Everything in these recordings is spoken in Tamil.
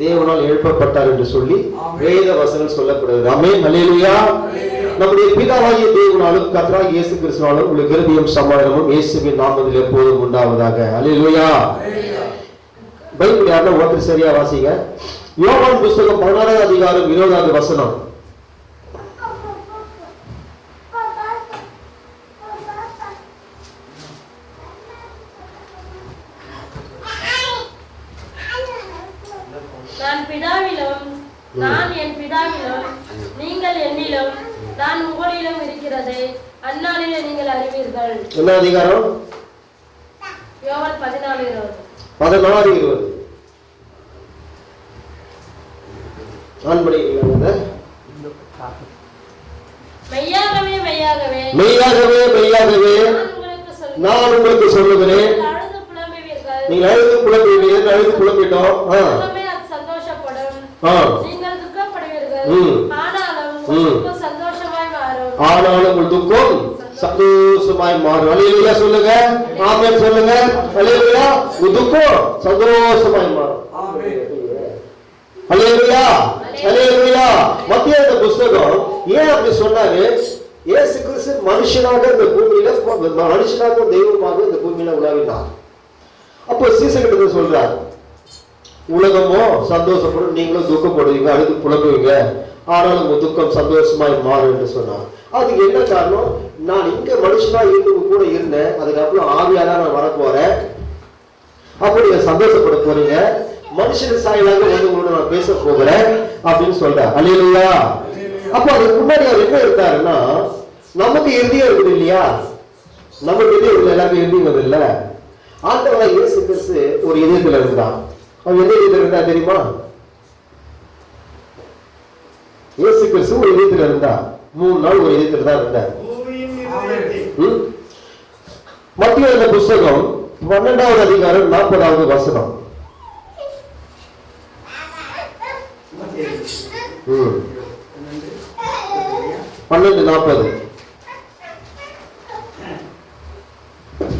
தேவனால் எழுப்பப்பட்டார் என்று சொல்லி வேத வசனம் சொல்லப்படுகிறது. ஆமென். ஹalleluya நம்முடைய பிதாவாகிய தேவனாலும் கர்த்தராகிய இயேசு கிறிஸ்துவாலும் உங்களுக்கு கிருபையும் சமாதானமும் இயேசுவின் நாமத்தில் எப்போதும் உண்டாவதாக. ஹalleluya பைபிள் யாருன்னா ஒருத்தர் சரியா வாசிங்க. யோவான் புஸ்தகம் பதினாறாவது அதிகாரம் இருபதாவது வசனம். நான் பிதாவிலும் நான் என் பிதாவிலும் நீங்கள் என்னிலும் நான் உங்களிலும் இருக்கிறதை. அந்நாளிலே நீங்கள் அறிவீர்கள். என்ன அதிகாரம்? யோவான் பதினாலு இருபது. பதினாறு இருபது. ஆன் மெய்யாகவே மெய்யாகவே. மெய்யாகவே மெய்யாகவே. நான் உங்களுக்கு சொல்லுகிறேன். நீங்கள் அழுது நீங்க அழுது புலம்பிட்டோம். ஆ, உள்ளமே அது சந்தோஷப்படும் ஆ. நீங்கள் துக்கப்படுவீர்கள். ஆனாலும் உங்கள் துக்கம் சந்தோஷமாய் மாறும். அலையிலுயா சொல்லுங்க. ஆமென் சொல்லுங்க. அலையிலுயா உங்க துக்கம் சந்தோஷமாய் மாறும். அலையிலுயா அலையிலுயா மத்திய இந்த புஸ்தகம் ஏன் அப்படி சொன்னாரு? இயேசு கிறிஸ்து மனுஷனாக இந்த பூமியில மனுஷனாக தெய்வமாக இந்த பூமியில உலாவினார். அப்போ சீசகிட்ட சொல்றார். உலகமோ சந்தோஷப்படும் நீங்களும் துக்கப்படுவீங்க அழுது புலம்புவீங்க. ஆனால் உங்க துக்கம் சந்தோஷமாய் மாறும் என்று சொன்னார். அதுக்கு என்ன காரணம்? நான் இங்க மனுஷனா இருந்து கூட இருந்தேன். அதுக்கப்புறம் ஆவியாரா நான் வரப்போறேன். அப்போ நீங்க சந்தோஷப்பட போறீங்க மனுஷன் சாயலாக வந்து உங்களோட நான் பேச போகிறேன் அப்படின்னு சொல்றேன் அலையிலையா அப்போ அதுக்கு முன்னாடி அவர் என்ன இருந்தாருன்னா நமக்கு இறுதியம் இருக்குது இல்லையா? நமக்கு இதயம் எல்லாருக்கும் இறுதியம் வருது இல்ல ஆண்டவனா இயேசு கிறிஸ்து ஒரு இதயத்துல இருந்தான் அவன் எந்த இதயத்துல இருந்தா தெரியுமா? இயேசு கிறிஸ்து ஒரு இதயத்துல இருந்தா மூணு நாள் ஒரு இதயத்துல தான் இருந்தார்? மத்திய இந்த புஸ்தகம் பன்னெண்டாவது அதிகாரம் நாற்பதாவது வசனம். பன்னெண்டு நாற்பது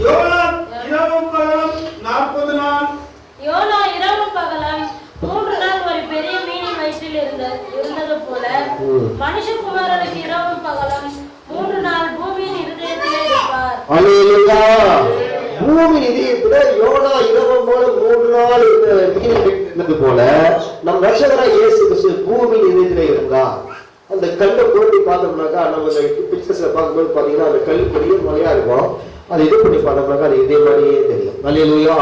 யோனான் இரவும் பகலும் நாற்பது நாள் யோனா இரவும் பகலும் மூன்று நாள் ஒரு பெரிய மீனின் வயிற்றில் இருந்த இருந்தது ம். மனுஷகுமாரனுக்கு இரவும் பகலும் மூன்று நாள் பூமியின் இருதயத்திலே இருப்பார் அல்லேலூயா. பூமி இதயத்துல யோனா இரவம் போல மூன்று நாள் வெட்டினது போல நம் ரட்சகராய் இயேசு கிறிஸ்து பூமி இதயத்துல இருந்தா அந்த கல்லை புரட்டி பார்த்தோம்னாக்கா நம்ம இந்த பிக்சர்ஸ்ல பார்க்கும்போது பாத்தீங்கன்னா அந்த கல் பெரிய மலையா இருக்கும். அது இது பண்ணி பார்த்தோம்னாக்கா அது இதே மாதிரியே தெரியும். அல்லேலூயா.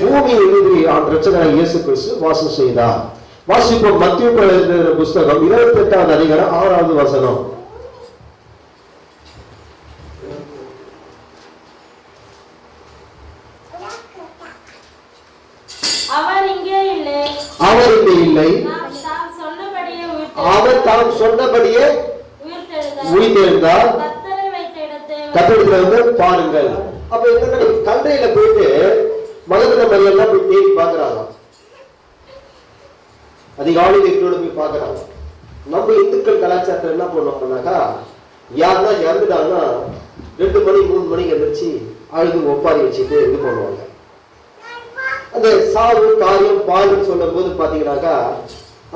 பூமி இதயத்தில் அந்த ரட்சகராய் இயேசு கிறிஸ்து வாசம் செய்தார். வாசிப்போம் மத்திய எழுதின புஸ்தகம் இருபத்தி எட்டாவது அதிகாரம் ஆறாவது வசனம். அவர் இங்கே இல்லை. அவர் தாம் சொன்னபடியே உயிர்த்தெழுந்தார். கத்திரத்துல வந்து பாருங்கள். அப்ப என்ன கல்றையில போயிட்டு மகத்தின மரியெல்லாம் போய் தேடி பாக்குறாங்க அதிகாலையில் எங்களோட போய் பார்க்குறாங்க. நம்ம இந்துக்கள் கலாச்சாரத்தில் என்ன பண்ணுவாங்கன்னாக்கா யாருன்னா இறந்துட்டாங்கன்னா ரெண்டு மணி மூணு மணிக்கு எந்திரிச்சு அழுது ஒப்பாரி வச்சுட்டு இது பண்ணுவாங்க. அந்த சாவு காரியம் பால்னு சொல்லும் போது பார்த்தீங்கன்னாக்கா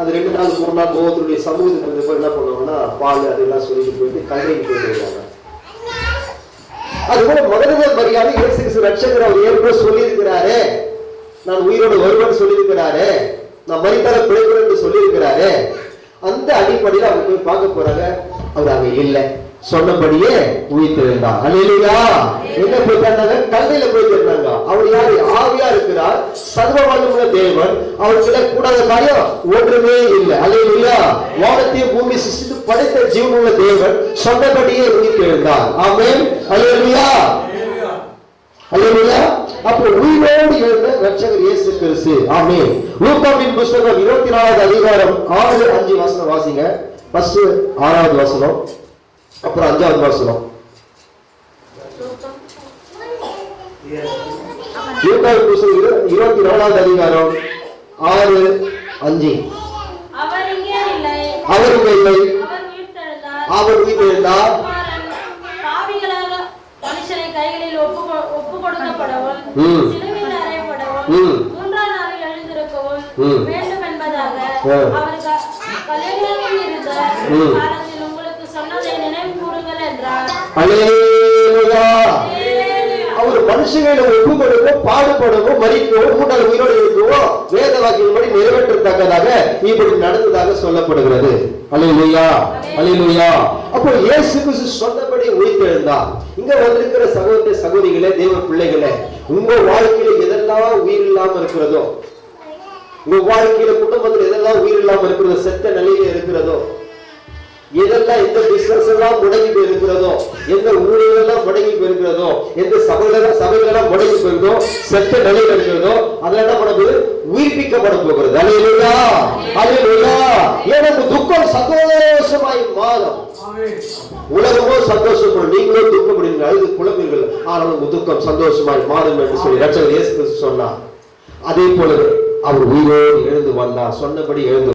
அது ரெண்டு நாள் மூணு நாள் ஒவ்வொருத்தருடைய சமூகத்துக்கு இருந்த என்ன பண்ணுவாங்கன்னா பால் அதெல்லாம் சொல்லிட்டு போயிட்டு கல்றைக்கு போயிட்டு வருவாங்க அதுபோல மகனத மரியாதை இயேசு கிறிஸ்து ரட்சகர் அவர் ஏற்கனவே சொல்லியிருக்கிறாரே. நான் உயிரோடு வருவன் சொல்லியிருக்கிறாரே. நான் மறித்தால பிழைக்கிறேன் என்று சொல்லியிருக்கிறாரே அந்த அடிப்படையில் அவர் போய் பார்க்க போறாங்க. அவர் அங்க இல்லை. சொன்னபடியே உயிர்த்தெழுந்தார் போய் எங்க கல்வியில கல்லையில போயிட்டு அவர் யாரு? ஆவியா இருக்கிறார். சர்வ வல்லமுள்ள தேவன் அவருக்குள்ள கூடாத காரியம் ஒன்றுமே இல்லை. அல்லேலூயா வானத்தையும் பூமி சிசித்து படைத்த ஜீவனுள்ள தேவன் சொன்னபடியே உயிர்த்தெழுந்தார் ஆமென். அல்லேலூயா அல்லேலூயா அப்போ உயிரோடு எழுந்த ரட்சகர் இயேசு கிறிஸ்து. ஆமென். லூக்காவின் புஸ்தகம் இருபத்தி நாலாவது அதிகாரம் ஆறு அஞ்சு வசனம் வாசிங்க. ஃபர்ஸ்ட் ஆறாவது வசனம் அப்புறம் அஞ்சாவது வசனம். லூக்காவின் புஸ்தகம் இரு- இருபத்தி நாலாவது அதிகாரம் ஆறு அஞ்சு. அவர் இங்கே இல்லை. அவர் இல்லை. அவர் மனுஷங்களை ஒப்பு கொடுக்கும் பாடுபடவும் மறிக்கவும் மூன்றாவது உயிரோடு இருக்கவும் வேத வாக்கியப்படி நிறைவேற்றத்தக்கதாக இப்படி நடந்ததாக சொல்லப்படுகிறது. அலையிலுயா அலையிலுயா அப்போ இயேசு கிறிஸ்து சொன்னபடி உயிர்த்தெழுந்தார். இங்க வந்திருக்கிற சகோதர சகோதரிகளே தேவ பிள்ளைகளே உங்க வாழ்க்கையில எதெல்லாம் உயிர் இல்லாம இருக்கிறதோ உங்க வாழ்க்கையில குடும்பத்துல எதெல்லாம் உயிர் இல்லாம இருக்கிறதோ செத்த நிலையில இருக்கிறதோ எதெல்லாம் எந்த பிசினஸ் எல்லாம் முடங்கி போயிருக்கிறதோ எந்த ஊழியர்கள் முடங்கி போயிருக்கிறதோ எந்த சபைகள சபைகள் முடங்கி போயிருந்தோ செத்த நிலையில் இருக்கிறதோ அதுல என்ன பண்ணது? உயிர்ப்பிக்கப்பட போகிறது. அலையிலுயா அலையிலுயா ஏன்னா துக்கம் சந்தோஷமாய் மாறும்? உலகமோ சந்தோஷப்படும். நீங்களோ துக்கப்படுங்கள் அழுது குழம்பீர்கள் ஆனால் உங்க துக்கம் சந்தோஷமாய் மாறும் என்று சொல்லி ரச்சகர் இயேசு சொன்னார். அதே போலவே அவர் உயிரோடு எழுந்து வந்தார். சொன்னபடி எழுந்து